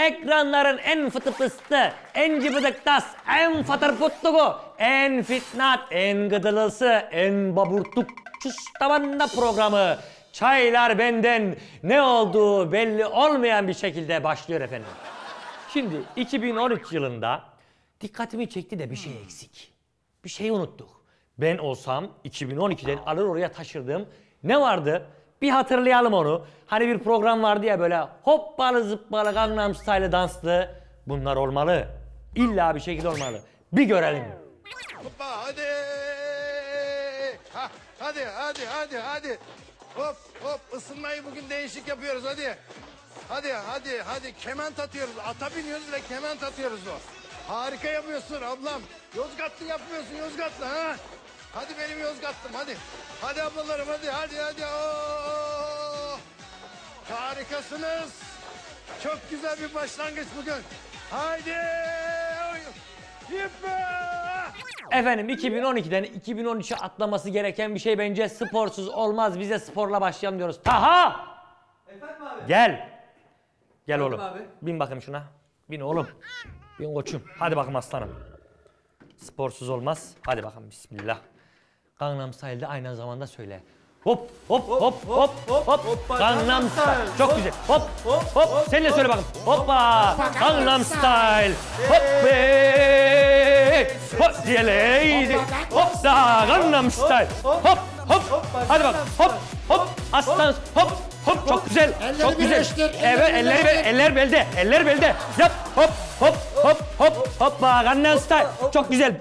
Ekranların en fıtıpıstı, en cıbıdıktas, en fatırputtuğu, en fitnat, en gıdılısı, en baburtuk çustamanda programı. Çaylar benden ne olduğu belli olmayan bir şekilde başlıyor efendim. Şimdi 2013 yılında dikkatimi çekti de bir şey eksik. Bir şeyi unuttuk. Ben olsam 2012'den alır oraya taşırdım. Ne vardı? Bir hatırlayalım onu. Hani bir program vardı ya böyle hoppalı zıppalı Gangnam Style danslı. Bunlar olmalı. İlla bir şekilde olmalı. Bir görelim. Hoppa hadi. Ha, hadi hadi hadi hadi. Hop hop ısınmayı bugün değişik yapıyoruz hadi. Hadi hadi hadi kement atıyoruz. Ata biniyoruz ve kement atıyoruz o. Harika yapıyorsun ablam. Yozgatlı yapmıyorsun Yozgatlı ha. Hadi benim Yozgatlım hadi. Hadi ablalarım hadi hadi hadi. Oo. Harikasınız. Çok güzel bir başlangıç bugün. Haydi. Yippi. Efendim 2012'den 2013'e atlaması gereken bir şey bence sporsuz olmaz. Bize sporla başlayalım diyoruz. Taha! Efendim abi? Gel. Gel oğlum. abi. Bin bakayım şuna. Bin oğlum. Bin koçum. Hadi bakalım aslanım. Sporsuz olmaz. Hadi bakalım bismillah. Gangnam Style'de aynı zamanda söyle. Hop hop hop hop hop hop. Gangnam Style. Çok Hop, güzel. Hop hop, hop. hop. Sen de söyle bakalım. Hoppa. Gangnam Style. Hop be. Hop diye lady. Hop da Gangnam Style. Hop hop. Hadi bak. Hop hop. Aslan hop hop çok güzel. Çok güzel. Evet elleri eller eller belde. Eller belde. Yap hop hop hop hop hoppa Gangnam Style. Çok güzel.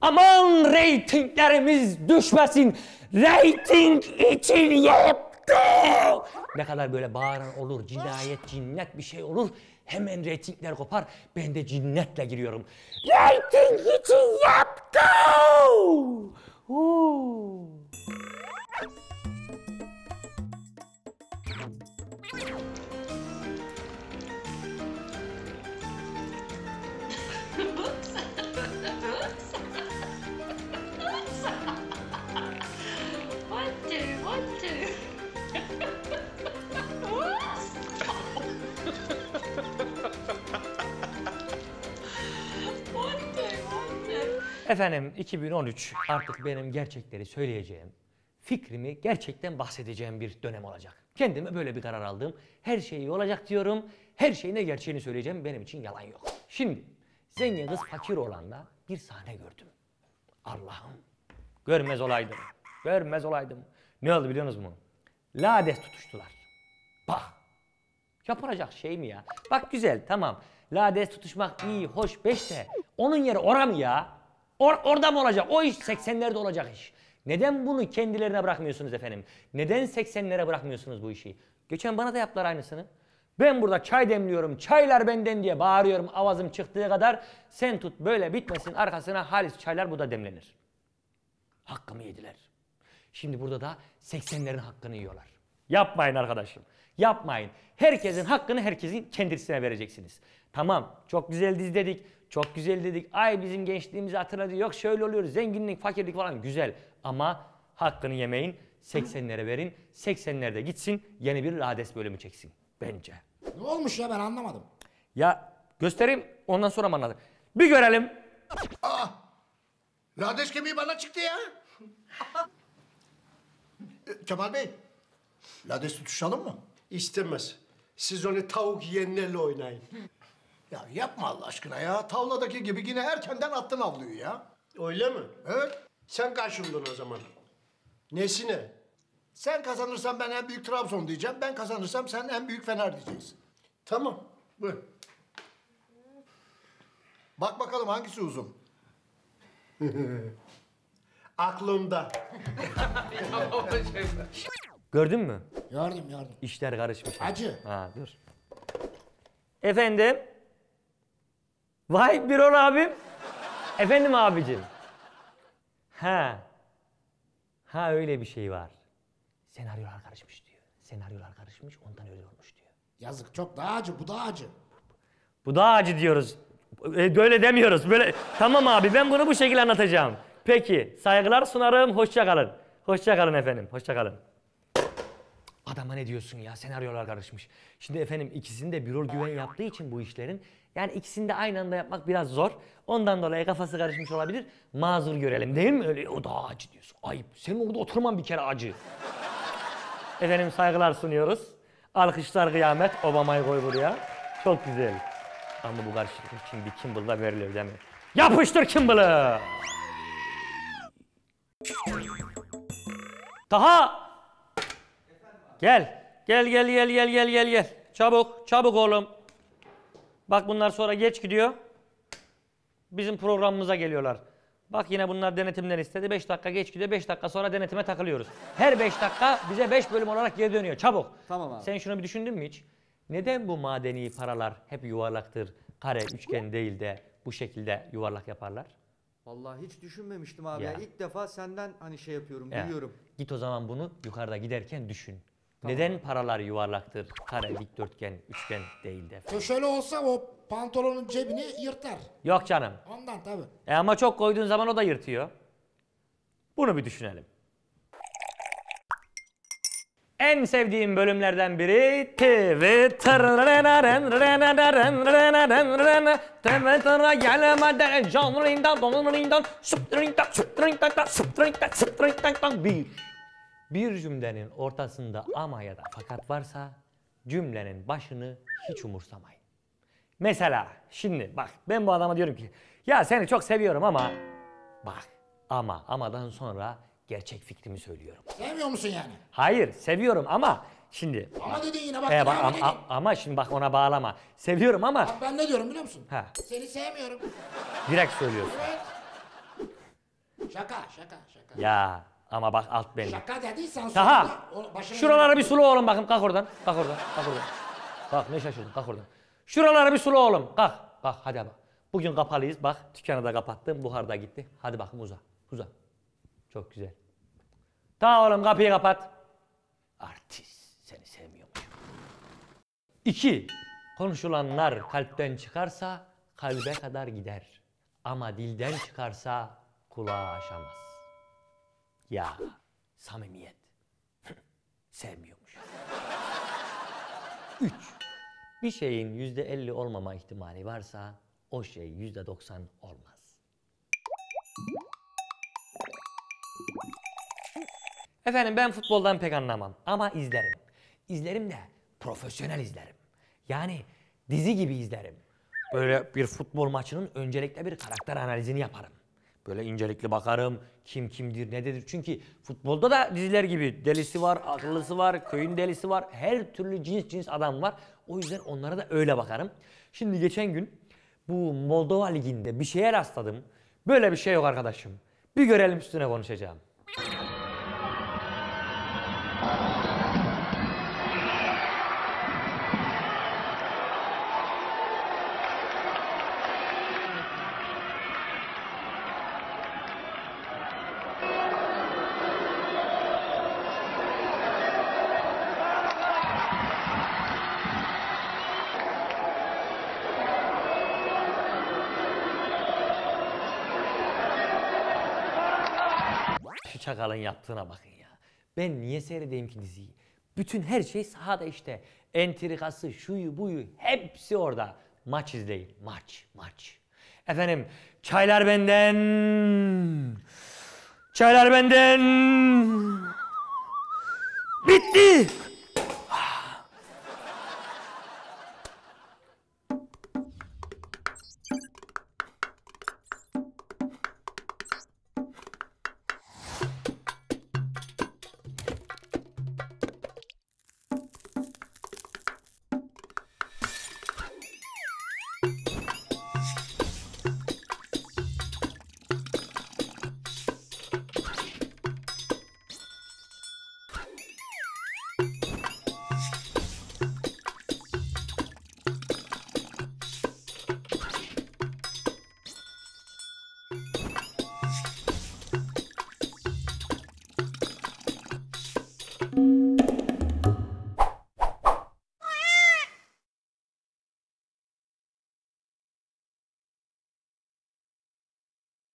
Aman reytinglerimiz düşmesin. Reyting için yaptı. Ne kadar böyle bağıran olur, cinayet, cinnet bir şey olur. Hemen reytingler kopar. Ben de cinnetle giriyorum. Reyting için yaptı. Oo. Efendim 2013 artık benim gerçekleri söyleyeceğim, fikrimi gerçekten bahsedeceğim bir dönem olacak. Kendime böyle bir karar aldım. Her şey iyi olacak diyorum. Her şeyin de gerçeğini söyleyeceğim. Benim için yalan yok. Şimdi zengin kız fakir olanda bir sahne gördüm. Allah'ım görmez olaydım. Görmez olaydım. Ne oldu biliyor musunuz mu? Lades tutuştular. Bak Yapılacak şey mi ya? Bak güzel tamam. Lades tutuşmak iyi, hoş, beş de. Onun yeri ora mı ya? Or- orada mı olacak? O iş 80'lerde olacak iş. Neden bunu kendilerine bırakmıyorsunuz efendim? Neden 80'lere bırakmıyorsunuz bu işi? Geçen bana da yaptılar aynısını. Ben burada çay demliyorum, çaylar benden diye bağırıyorum avazım çıktığı kadar. Sen tut böyle bitmesin arkasına halis çaylar burada demlenir. Hakkımı yediler. Şimdi burada da 80'lerin hakkını yiyorlar. Yapmayın arkadaşım. Yapmayın. Herkesin hakkını herkesin kendisine vereceksiniz. Tamam çok güzel diz dedik. Çok güzel dedik. Ay bizim gençliğimizi hatırladı. Yok şöyle oluyor. Zenginlik, fakirlik falan güzel. Ama hakkını yemeyin. 80'lere verin. 80'lerde gitsin. Yeni bir lades bölümü çeksin. Bence. Ne olmuş ya ben anlamadım. Ya göstereyim ondan sonra mı anlatayım? Bir görelim. Lades kemiği bana çıktı ya. E, Kemal Bey, lades tutuşalım mı? İstemez. Siz onu tavuk yiyenlerle oynayın. Ya yapma Allah aşkına ya. Tavladaki gibi yine erkenden attın avluyu ya. Öyle mi? Evet. Sen karşımdın o zaman. Nesine? Sen kazanırsan ben en büyük Trabzon diyeceğim. Ben kazanırsam sen en büyük Fener diyeceksin. Tamam. Buyur. Bak bakalım hangisi uzun. Aklımda. Gördün mü? Gördüm gördüm. İşler karışmış. Acı. Ha dur. Efendim? Vay Birol abim. Efendim abicim. Ha. Ha öyle bir şey var. Senaryolar karışmış diyor. Senaryolar karışmış ondan öyle olmuş diyor. Yazık çok daha acı bu da acı. Bu daha acı diyoruz. E, Böyle demiyoruz. Böyle tamam abi ben bunu bu şekilde anlatacağım. Peki saygılar sunarım. Hoşça kalın. Hoşça kalın efendim. Hoşça kalın. Adama ne diyorsun ya senaryolar karışmış. Şimdi efendim ikisini de Birol Güven yaptığı için bu işlerin yani ikisini de aynı anda yapmak biraz zor. Ondan dolayı kafası karışmış olabilir. Mazur görelim değil mi? Öyle o da acı diyorsun. Ayıp. Senin orada oturman bir kere acı. Efendim saygılar sunuyoruz. Alkışlar kıyamet. Obama'yı koy buraya. Çok güzel. Ama bu karşılık şimdi Kimball'da verilir değil mi? Yapıştır Kimball'ı! Taha! Gel. Gel gel gel gel gel gel gel. Çabuk çabuk oğlum. Bak bunlar sonra geç gidiyor. Bizim programımıza geliyorlar. Bak yine bunlar denetimden istedi. 5 dakika geç gidiyor. 5 dakika sonra denetime takılıyoruz. Her 5 dakika bize 5 bölüm olarak geri dönüyor. Çabuk. Tamam abi. Sen şunu bir düşündün mü hiç? Neden bu madeni paralar hep yuvarlaktır, kare, üçgen değil de bu şekilde yuvarlak yaparlar? Vallahi hiç düşünmemiştim abi. Ya. Ya. İlk defa senden hani şey yapıyorum, Ya, duyuyorum. Git o zaman bunu yukarıda giderken düşün. Neden paralar yuvarlaktır, kare, dikdörtgen, üçgen değil de? Köşeli olsa o pantolonun cebini yırtar. Yok canım. Ondan tabii. E ama çok koyduğun zaman o da yırtıyor. Bunu bir düşünelim. En sevdiğim bölümlerden biri gelemeden süptrindan süptrindan süptrindan süptrindan bir. Bir cümlenin ortasında ama ya da fakat varsa cümlenin başını hiç umursamayın. Mesela şimdi bak ben bu adama diyorum ki ya seni çok seviyorum ama bak ama amadan sonra gerçek fikrimi söylüyorum. Sevmiyor musun yani? Hayır seviyorum ama şimdi Ama dedin yine bak. e, yine bak, ama ama şimdi bak ona bağlama. Seviyorum ama Bak ben ne diyorum biliyor musun? Ha. Seni sevmiyorum. direkt söylüyorsun. Evet. Şaka şaka şaka. Ya ama bak alt beni. Şaka dediysen Taha şuraları bir sulu oğlum bakın kalk oradan. Kalk oradan. Kalk oradan. Bak ne şaşırdın kalk oradan. Şuraları bir sulu oğlum. Kalk. Kalk hadi bak. Bugün kapalıyız bak dükkanı da kapattım buhar da gitti. Hadi bakın uza. Uza. Çok güzel. Ta oğlum kapıyı kapat. Artist seni sevmiyormuş. İki. Konuşulanlar kalpten çıkarsa kalbe kadar gider. Ama dilden çıkarsa kulağa aşamaz. Ya samimiyet. Sevmiyormuş. 3. Bir şeyin yüzde elli olmama ihtimali varsa o şey yüzde doksan olmaz. Efendim ben futboldan pek anlamam ama izlerim. İzlerim de profesyonel izlerim. Yani dizi gibi izlerim. Böyle bir futbol maçının öncelikle bir karakter analizini yaparım. Böyle incelikli bakarım. Kim kimdir, nedir? Çünkü futbolda da diziler gibi delisi var, akıllısı var, köyün delisi var. Her türlü cins cins adam var. O yüzden onlara da öyle bakarım. Şimdi geçen gün bu Moldova Ligi'nde bir şeye rastladım. Böyle bir şey yok arkadaşım. Bir görelim üstüne konuşacağım. Şu çakalın yaptığına bakın ya. Ben niye seyredeyim ki diziyi? Bütün her şey sahada işte. Entrikası, şuyu buyu hepsi orada. Maç izleyin. Maç, maç. Efendim çaylar benden. Çaylar benden. Bitti.